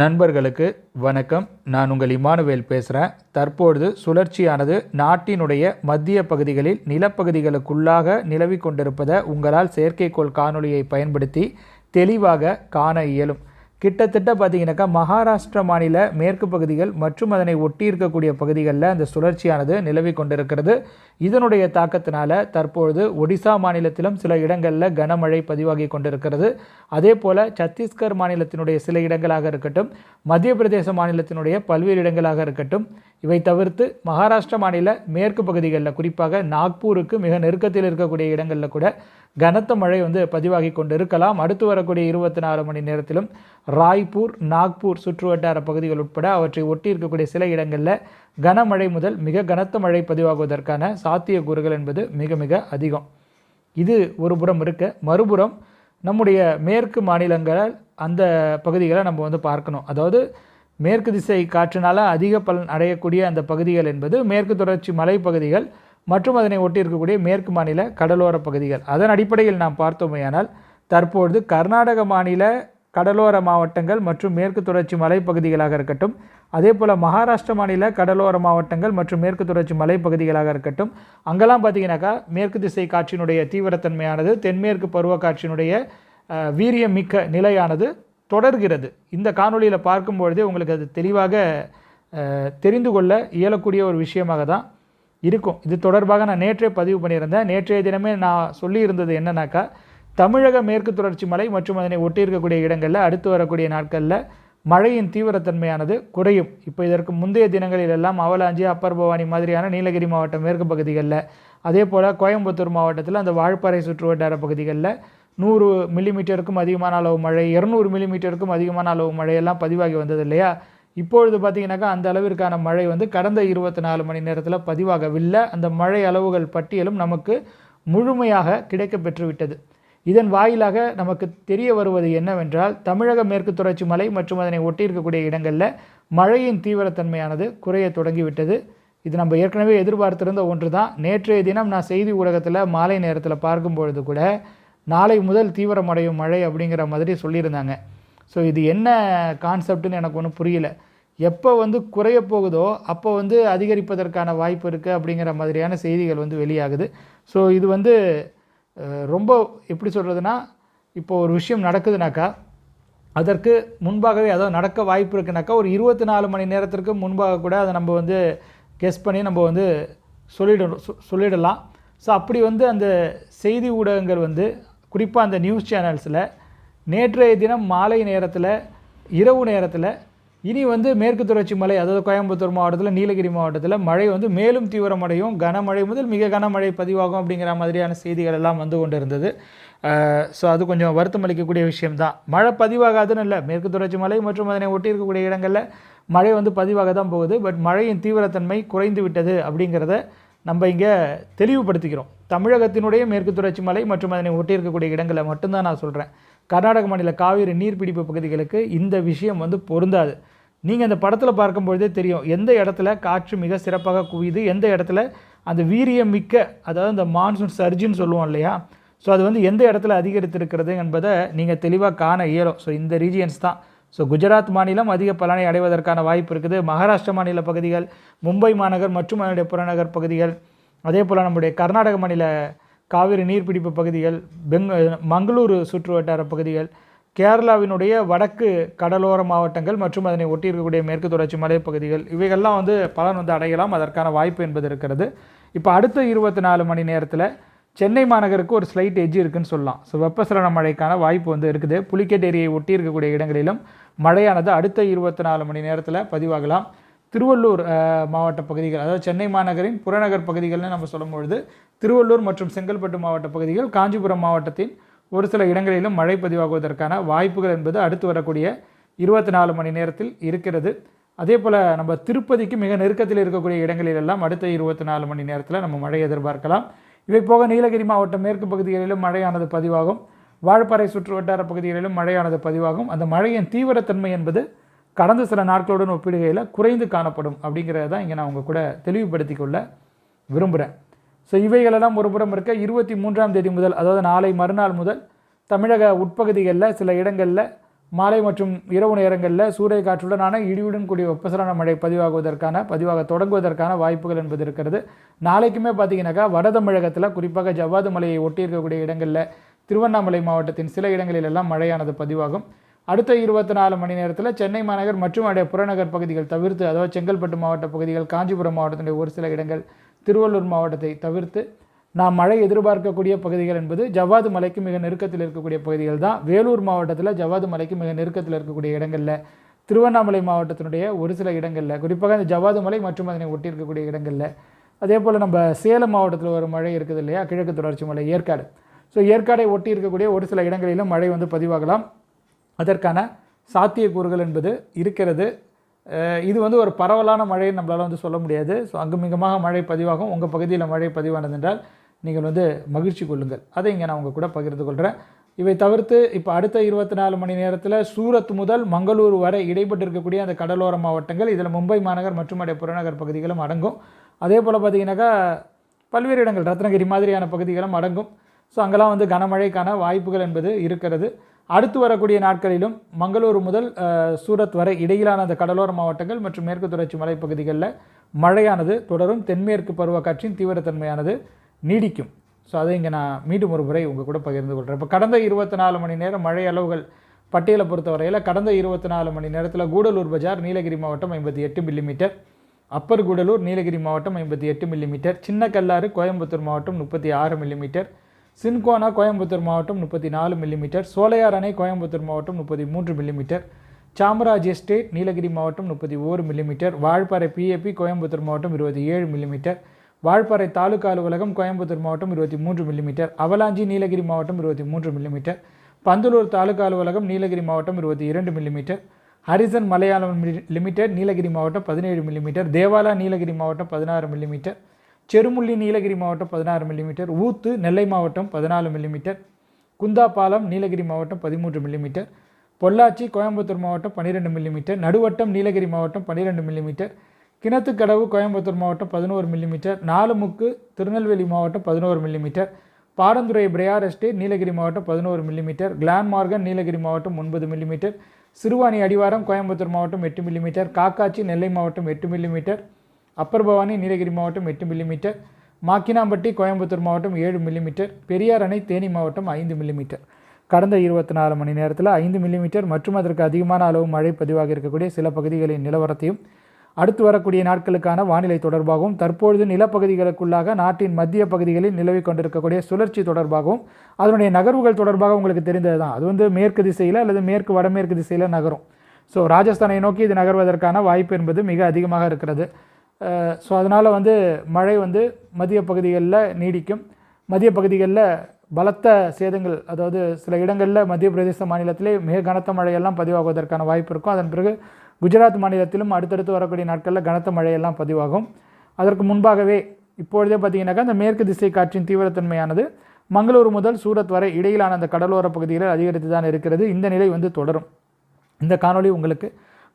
நண்பர்களுக்கு வணக்கம். நான் உங்கள் இமானுவேல் பேசுகிறேன் தற்பொழுது சுழற்சியானது நாட்டினுடைய மத்திய பகுதிகளில் நிலப்பகுதிகளுக்குள்ளாக நிலவி கொண்டிருப்பதை உங்களால் செயற்கைக்கோள் காணொளியை பயன்படுத்தி தெளிவாக காண இயலும். கிட்டத்தட்ட பார்த்தீங்கன்னாக்கா மகாராஷ்டிரா மாநில மேற்கு பகுதிகள் மற்றும் அதனை ஒட்டி இருக்கக்கூடிய பகுதிகளில் அந்த சுழற்சியானது நிலவி கொண்டிருக்கிறது. இதனுடைய தாக்கத்தினால தற்பொழுது ஒடிசா மாநிலத்திலும் சில இடங்களில் கனமழை பதிவாகி கொண்டிருக்கிறது. அதே போல் சத்தீஸ்கர் மாநிலத்தினுடைய சில இடங்களாக இருக்கட்டும் மத்திய பிரதேச மாநிலத்தினுடைய பல்வேறு இடங்களாக இருக்கட்டும் இவை தவிர்த்து மகாராஷ்டிரா மாநில மேற்கு பகுதிகளில் குறிப்பாக நாக்பூருக்கு மிக நெருக்கத்தில் இருக்கக்கூடிய இடங்களில் கூட கனத்த மழை வந்து பதிவாகி கொண்டு இருக்கலாம் அடுத்து வரக்கூடிய இருபத்தி நாலு மணி நேரத்திலும் ராய்ப்பூர் நாக்பூர் சுற்றுவட்டார பகுதிகள் உட்பட அவற்றை ஒட்டி இருக்கக்கூடிய சில இடங்களில் கனமழை முதல் மிக கனத்த மழை பதிவாகுவதற்கான சாத்தியக்கூறுகள் என்பது மிக மிக அதிகம். இது ஒரு புறம் இருக்க. மறுபுறம் நம்முடைய மேற்கு மாநிலங்கள் அந்த பகுதிகளை நம்ம வந்து பார்க்கணும். அதாவது மேற்கு திசை காற்றினால் அதிக பலன் அடையக்கூடிய அந்த பகுதிகள் என்பது மேற்கு தொடர்ச்சி மலைப்பகுதிகள் மற்றும் அதனை ஒட்டி இருக்கக்கூடிய மேற்கு மாநில கடலோர பகுதிகள். அதன் அடிப்படையில் நாம் பார்த்தோமேயானால் தற்பொழுது கர்நாடக மாநில கடலோர மாவட்டங்கள் மற்றும் மேற்கு தொடர்ச்சி மலைப்பகுதிகளாக இருக்கட்டும் அதே போல் மகாராஷ்டிர மாநில கடலோர மாவட்டங்கள் மற்றும் மேற்கு தொடர்ச்சி மலைப்பகுதிகளாக இருக்கட்டும் அங்கெல்லாம் பார்த்தீங்கன்னாக்கா மேற்கு திசை காற்றினுடைய தீவிரத்தன்மையானது தென்மேற்கு பருவ காற்றினுடைய வீரியம் மிக்க நிலையானது தொடர்கிறது. இந்த காணொலியில் பார்க்கும் பொழுதே உங்களுக்கு அது தெளிவாக தெரிந்து கொள்ள இயலக்கூடிய ஒரு விஷயமாக தான் இருக்கும். இது தொடர்பாக நான் நேற்றே பதிவு பண்ணியிருந்தேன். நேற்றைய தினமே நான் சொல்லியிருந்தது என்னன்னாக்கா தமிழக மேற்கு தொடர்ச்சி மலை மற்றும் அதனை ஒட்டி இருக்கக்கூடிய இடங்களில் அடுத்து வரக்கூடிய நாட்களில் மழையின் தீவிரத்தன்மையானது குறையும். இப்போ இதற்கு முந்தைய தினங்களில் எல்லாம் அவலாஞ்சி அப்பர் பவானி மாதிரியான நீலகிரி மாவட்டம் மேற்கு பகுதிகளில் அதே போல் கோயம்புத்தூர் மாவட்டத்தில் அந்த வாழப்பாறை சுற்று வட்டார பகுதிகளில் நூறு மில்லிமீட்டருக்கும் அதிகமான அளவு மழை இரநூறு மில்லிமீட்டருக்கும் அதிகமான அளவு மழையெல்லாம் பதிவாகி வந்தது இல்லையா? இப்பொழுது பார்த்தீங்கன்னாக்கா அந்த அளவிற்கான மழை வந்து கடந்த இருபத்தி நாலு மணி நேரத்தில் பதிவாகவில்லை. அந்த மழை அளவுகள் பட்டியலும் நமக்கு முழுமையாக கிடைக்க பெற்றுவிட்டது. இதன் வாயிலாக நமக்கு தெரிய வருவது என்னவென்றால் தமிழக மேற்கு தொடர்ச்சி மலை மற்றும் அதனை ஒட்டி இருக்கக்கூடிய இடங்களில் மழையின் தீவிரத்தன்மையானது குறைய தொடங்கிவிட்டது. இது நம்ம ஏற்கனவே எதிர்பார்த்திருந்த ஒன்று தான் நேற்றைய தினம் நான் செய்தி ஊடகத்தில் மாலை நேரத்தில் பார்க்கும்பொழுது கூட நாளை முதல் தீவிரமடையும் மழை அப்படிங்கிற மாதிரி சொல்லியிருந்தாங்க. ஸோ இது என்ன கான்செப்ட்னு எனக்கு ஒன்றும் புரியல. எப்போ வந்து குறைய போகுதோ அப்போ வந்து அதிகரிப்பதற்கான வாய்ப்பு இருக்குது அப்படிங்கிற மாதிரியான செய்திகள் வந்து வெளியாகுது. ஸோ இது வந்து ரொம்ப எப்படி சொல்கிறதுனா இப்போ ஒரு விஷயம் நடக்குதுனாக்கா அதற்கு முன்பாகவே அதாவது நடக்க வாய்ப்பு இருக்குனாக்கா ஒரு இருபத்தி நாலு மணி நேரத்திற்கு முன்பாக கூட அதை நம்ம வந்து கெஸ் பண்ணி நம்ம வந்து சொல்லிடணும் சொ- சொல்லிடலாம். ஸோ அப்படி வந்து அந்த செய்தி ஊடகங்கள் வந்து குறிப்பாக அந்த நியூஸ் சேனல்ஸில் நேற்றைய தினம் மாலை நேரத்தில் இரவு நேரத்தில் இனி வந்து மேற்கு தொடர்ச்சி மலை அதாவது கோயம்புத்தூர் மாவட்டத்தில் நீலகிரி மாவட்டத்தில் மழை வந்து மேலும் தீவிரமடையும். கனமழை முதல் மிக கனமழை பதிவாகும் அப்படிங்கிற மாதிரியான செய்திகள் எல்லாம் வந்து கொண்டு இருந்தது ஸோ அது கொஞ்சம் வருத்தம் அளிக்கக்கூடிய விஷயம்தான். மழை பதிவாகாதுன்னு இல்லை. மேற்கு தொடர்ச்சி மலை மற்றும் அதனை ஒட்டி இருக்கக்கூடிய இடங்களில் மழை வந்து பதிவாக தான் போகுது. பட் மழையின் தீவிரத்தன்மை குறைந்து விட்டது அப்படிங்கிறத நம்ம இங்கே தெளிவுபடுத்திக்கிறோம். தமிழகத்தினுடைய மேற்கு தொடர்ச்சி மலை மற்றும் அதனை ஒட்டியிருக்கக்கூடிய இடங்களை மட்டும்தான் நான் சொல்கிறேன் கர்நாடக மாநில காவிரி நீர்பிடிப்பு பகுதிகளுக்கு இந்த விஷயம் வந்து பொருந்தாது. நீங்கள் அந்த படத்தில் பார்க்கும்பொழுதே தெரியும் எந்த இடத்துல காற்று மிக சிறப்பாக குவியுது எந்த இடத்துல அந்த வீரியம் மிக்க அதாவது இந்த மான்சூன் சர்ஜின்னு சொல்லுவோம் இல்லையா? ஸோ அது வந்து எந்த இடத்துல அதிகரித்திருக்கிறது என்பதை நீங்கள் தெளிவாக காண இயலும். ஸோ இந்த ரீஜியன்ஸ் தான். ஸோ குஜராத் மாநிலம் அதிக பலனை அடைவதற்கான வாய்ப்பு இருக்குது. மகாராஷ்டிரா மாநில பகுதிகள் மும்பை மாநகர் மற்றும் அதனுடைய புறநகர் பகுதிகள் அதே போல் நம்முடைய கர்நாடக மாநில காவிரி நீர்பிடிப்பு பகுதிகள் பெங் மங்களூரு சுற்று வட்டார பகுதிகள் கேரளாவினுடைய வடக்கு கடலோர மாவட்டங்கள் மற்றும் அதனை ஒட்டியிருக்கக்கூடிய மேற்கு தொடர்ச்சி மலைப்பகுதிகள் இவைகள்லாம் வந்து பலன் வந்து அடையலாம். அதற்கான வாய்ப்பு என்பது இருக்கிறது. இப்போ அடுத்த இருபத்தி நாலு மணி நேரத்தில் சென்னை மாநகருக்கு ஒரு ஸ்லைட் எட்ஜ் இருக்குன்னு சொல்லலாம். ஸோ வெப்பசலன மழைக்கான வாய்ப்பு வந்து இருக்குது. புலிக்கேட் ஏரியை ஒட்டி இருக்கக்கூடிய இடங்களிலும் மழையானது அடுத்த இருபத்தி நாலு மணி நேரத்தில் பதிவாகலாம். திருவள்ளூர் மாவட்ட பகுதிகள் அதாவது சென்னை மாநகரின் புறநகர் பகுதிகள்னு நம்ம சொல்லும்பொழுது திருவள்ளூர் மற்றும் செங்கல்பட்டு மாவட்ட பகுதிகள் காஞ்சிபுரம் மாவட்டத்தின் ஒரு சில இடங்களிலும் மழை பதிவாகுவதற்கான வாய்ப்புகள் என்பது அடுத்து வரக்கூடிய இருபத்தி நாலு மணி நேரத்தில் இருக்கிறது. அதே போல் நம்ம திருப்பதிக்கு மிக நெருக்கத்தில் இருக்கக்கூடிய இடங்களிலெல்லாம் அடுத்த இருபத்தி நாலு மணி நேரத்தில் நம்ம மழை எதிர்பார்க்கலாம். இவை போக நீலகிரி மாவட்டம் மேற்கு பகுதிகளிலும் மழையானது பதிவாகும். வாழப்பாறை சுற்று வட்டார பகுதிகளிலும் மழையானது பதிவாகும். அந்த மழையின் தீவிரத்தன்மை என்பது கடந்த சில நாட்களுடன் ஒப்பிடுகையில் குறைந்து காணப்படும் அப்படிங்கிறத தான் இங்கே நான் உங்கள் கூட தெளிவுபடுத்திக் கொள்ள விரும்புகிறேன் ஸோ இவைகளெல்லாம் ஒரு புறம் இருக்க இருபத்தி மூன்றாம் தேதி முதல் அதாவது நாளை மறுநாள் முதல் தமிழக உட்பகுதிகளில் சில இடங்களில் மாலை மற்றும் இரவு நேரங்களில் சூறை காற்றுடனான இடியுடன் கூடிய வெப்பசலன மழை பதிவாகுவதற்கான பதிவாக தொடங்குவதற்கான வாய்ப்புகள் என்பது இருக்கிறது. நாளைக்குமே பார்த்தீங்கன்னாக்கா வட தமிழகத்தில் குறிப்பாக ஜவ்வாது மலையை ஒட்டி இருக்கக்கூடிய இடங்களில் திருவண்ணாமலை மாவட்டத்தின் சில இடங்களிலெல்லாம் மழையானது பதிவாகும். அடுத்த இருபத்தி நாலு மணி நேரத்தில் சென்னை மாநகர் மற்றும் அடைய புறநகர் பகுதிகள் தவிர்த்து அதாவது செங்கல்பட்டு மாவட்ட பகுதிகள் காஞ்சிபுரம் மாவட்டத்தினுடைய ஒரு சில இடங்கள் திருவள்ளூர் மாவட்டத்தை தவிர்த்து நாம் மழை எதிர்பார்க்கக்கூடிய பகுதிகள் என்பது ஜவ்வாது மலைக்கு மிக நெருக்கத்தில் இருக்கக்கூடிய பகுதிகள் தான். வேலூர் மாவட்டத்தில் ஜவ்வாது மலைக்கு மிக நெருக்கத்தில் இருக்கக்கூடிய இடங்களில் திருவண்ணாமலை மாவட்டத்தினுடைய ஒரு சில இடங்களில் குறிப்பாக இந்த ஜவ்வாது மலை மற்றும் அதனை ஒட்டி இருக்கக்கூடிய இடங்களில். அதே போல் நம்ம சேலம் மாவட்டத்தில் ஒரு மழை இருக்குது இல்லையா? கிழக்கு தொடர்ச்சி மலை ஏற்காடு. ஸோ ஏற்காடை ஒட்டி இருக்கக்கூடிய ஒரு சில இடங்களிலும் மழை வந்து பதிவாகலாம். அதற்கான சாத்தியக்கூறுகள் என்பது இருக்கிறது. இது வந்து ஒரு பரவலான மழை நம்மளால் வந்து சொல்ல முடியாது. ஸோ அங்குமிகமாக மழை பதிவாகும். உங்கள் பகுதியில் மழை பதிவானது என்றால் நீங்கள் வந்து மகிழ்ச்சி கொள்ளுங்கள். அதை இங்கே நான் உங்கள் கூட பகிர்ந்து கொள்கிறேன் இவை தவிர்த்து இப்போ அடுத்த இருபத்தி நாலு மணி நேரத்தில் சூரத் முதல் மங்களூர் வரை இடைப்பட்டிருக்கக்கூடிய அந்த கடலோர மாவட்டங்கள் இதில் மும்பை மாநகர் மற்றும் அடைய புறநகர் பகுதிகளும் அடங்கும். அதே போல் பார்த்தீங்கன்னாக்கா பல்வேறு இடங்கள் ரத்னகிரி மாதிரியான பகுதிகளும் அடங்கும். ஸோ அங்கெல்லாம் வந்து கனமழைக்கான வாய்ப்புகள் என்பது இருக்கிறது. அடுத்து வரக்கூடிய நாட்களிலும் மங்களூரு முதல் சூரத் வரை இடையிலான அந்த கடலோர மாவட்டங்கள் மற்றும் மேற்கு தொடர்ச்சி மலைப்பகுதிகளில் மழையானது தொடரும். தென்மேற்கு பருவக்காற்றின் தீவிரத்தன்மையானது நீடிக்கும். ஸோ அதை இங்கே நான் மீண்டும் ஒரு முறை உங்கள் கூட பகிர்ந்து கொள்கிறேன் இப்போ கடந்த இருபத்தி நாலு மணி நேரம் மழை அளவுகள் பட்டியலை பொறுத்தவரையில் கடந்த இருபத்தி நாலு மணி நேரத்தில் கூடலூர் பஜார் நீலகிரி மாவட்டம் ஐம்பத்தி எட்டு மில்லிமீட்டர் அப்பர் கூடலூர் நீலகிரி மாவட்டம் ஐம்பத்தி எட்டு மில்லிமீட்டர் சின்ன கல்லாறு கோயம்புத்தூர் மாவட்டம் முப்பத்தி ஆறு மில்லிமீட்டர் சின்கோனா கோயம்புத்தூர் மாவட்டம் முப்பத்தி நாலு மில்லிமீட்டர் சோலையார் அணை கோயம்புத்தூர் மாவட்டம் முப்பத்தி மூன்று மில்லிமீட்டர் சாமராஜ் எஸ்டேட் நீலகிரி மாவட்டம் முப்பத்தி ஓரு மில்லிமீட்டர் வால்பாறை பிஏபி கோயம்புத்தூர் மாவட்டம் இருபத்தி ஏழு மில்லிமீட்டர் வால்பாறை தாலுகா அலுவலகம் கோயம்புத்தூர் மாவட்டம் இருபத்தி மூன்று மில்லிமீட்டர் அவலாஞ்சி நீலகிரி மாவட்டம் இருபத்தி மூன்று மில்லிமீட்டர் பந்தலூர் தாலுகா அலுவலகம் நீலகிரி மாவட்டம் இருபத்தி இரண்டு millimetre Harrison Malayalam limited Nilgiri மாவட்டம் பதினேழு மில்லிமீட்டர் தேவாலா நீலகிரி மாவட்டம் பதினாறு மில்லிமீட்டர் செருமுள்ளி நீலகிரி மாவட்டம் பதினாறு மில்லிமீட்டர் ஊத்து நெல்லை மாவட்டம் பதினாலு மில்லிமீட்டர் குந்தாபாலம் நீலகிரி மாவட்டம் பதிமூன்று மில்லிமீட்டர் பொள்ளாச்சி கோயம்புத்தூர் மாவட்டம் பன்னிரெண்டு மில்லிமீட்டர் நடுவட்டம் நீலகிரி மாவட்டம் பன்னிரெண்டு மில்லிமீட்டர் கிணத்துக்கடவு கோயம்புத்தூர் மாவட்டம் பதினோரு மில்லிமீட்டர் நாலுமுக்கு திருநெல்வேலி மாவட்டம் பதினோரு millimetre Padanthurai Briar estate Nilgiri மாவட்டம் பதினோரு மில்லிமீட்டர் கிளான்மார்கன் நீலகிரி மாவட்டம் ஒன்பது மில்லிமீட்டர் சிறுவாணி அடிவாரம் கோயம்புத்தூர் மாவட்டம் எட்டு மில்லிமீட்டர் காக்காச்சி நெல்லை மாவட்டம் எட்டு மில்லிமீட்டர் அப்பர் பவானி நீலகிரி மாவட்டம் எட்டு மில்லிமீட்டர் மாக்கினாம்பட்டி கோயம்புத்தூர் மாவட்டம் ஏழு மில்லிமீட்டர் பெரியார் அணை தேனி மாவட்டம் ஐந்து மில்லிமீட்டர் கடந்த இருபத்தி நாலு மணி நேரத்தில் ஐந்து மில்லிமீட்டர் மற்றும் அதற்கு அதிகமான அளவு மழை பதிவாக இருக்கக்கூடிய சில பகுதிகளின் நிலவரத்தையும் அடுத்து வரக்கூடிய நாட்களுக்கான வானிலை தொடர்பாகவும் தற்பொழுது நிலப்பகுதிகளுக்குள்ளாக நாட்டின் மத்திய பகுதிகளில் நிலவிக் கொண்டிருக்கக்கூடிய சுழற்சி தொடர்பாகவும் அதனுடைய நகர்வுகள் தொடர்பாக உங்களுக்கு தெரிந்தது தான் அது வந்து மேற்கு திசையில் அல்லது மேற்கு வடமேற்கு திசையில் நகரும். ஸோ ராஜஸ்தானை நோக்கி இது நகர்வதற்கான வாய்ப்பு என்பது மிக அதிகமாக இருக்கிறது. ஸோ அதனால் வந்து மழை வந்து மதிய பகுதிகளில் நீடிக்கும். மதிய பகுதிகளில் பலத்த சேதங்கள் அதாவது சில இடங்களில் மத்திய பிரதேச மாநிலத்திலே மிக கனத்த மழையெல்லாம் பதிவாகுவதற்கான வாய்ப்பு இருக்கும். அதன் பிறகு குஜராத் மாநிலத்திலும் அடுத்தடுத்து வரக்கூடிய நாட்களில் கனத்த மழையெல்லாம் பதிவாகும். அதற்கு முன்பாகவே இப்பொழுதே பார்த்தீங்கன்னாக்கா அந்த மேற்கு திசை காற்றின் தீவிரத்தன்மையானது மங்களூர் முதல் சூரத் வரை இடையிலான அந்த கடலோர பகுதிகளில் அதிகரித்து தான் இருக்கிறது. இந்த நிலை வந்து தொடரும். இந்த காணொளி உங்களுக்கு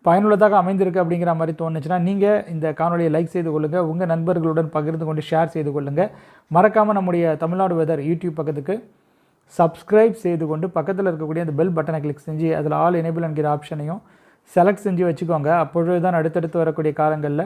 பயனுள்ளதாக அமைந்திருக்கு அப்படிங்கிற மாதிரி தோணுச்சுன்னா நீங்கள் இந்த காணொலியை லைக் செய்து கொள்ளுங்கள் உங்கள் நண்பர்களுடன் பகிர்ந்து கொண்டு ஷேர் செய்து கொள்ளுங்கள் மறக்காமல் நம்முடைய தமிழ்நாடு வெதர் யூடியூப் பக்கத்துக்கு சப்ஸ்கிரைப் செய்து கொண்டு பக்கத்தில் இருக்கக்கூடிய அந்த பெல் பட்டனை கிளிக் செஞ்சு அதில் ஆல் எனேபிள் என்கிற ஆப்ஷனையும் செலக்ட் செஞ்சு வச்சுக்கோங்க. அப்பொழுது தான் அடுத்தடுத்து வரக்கூடிய காலங்களில்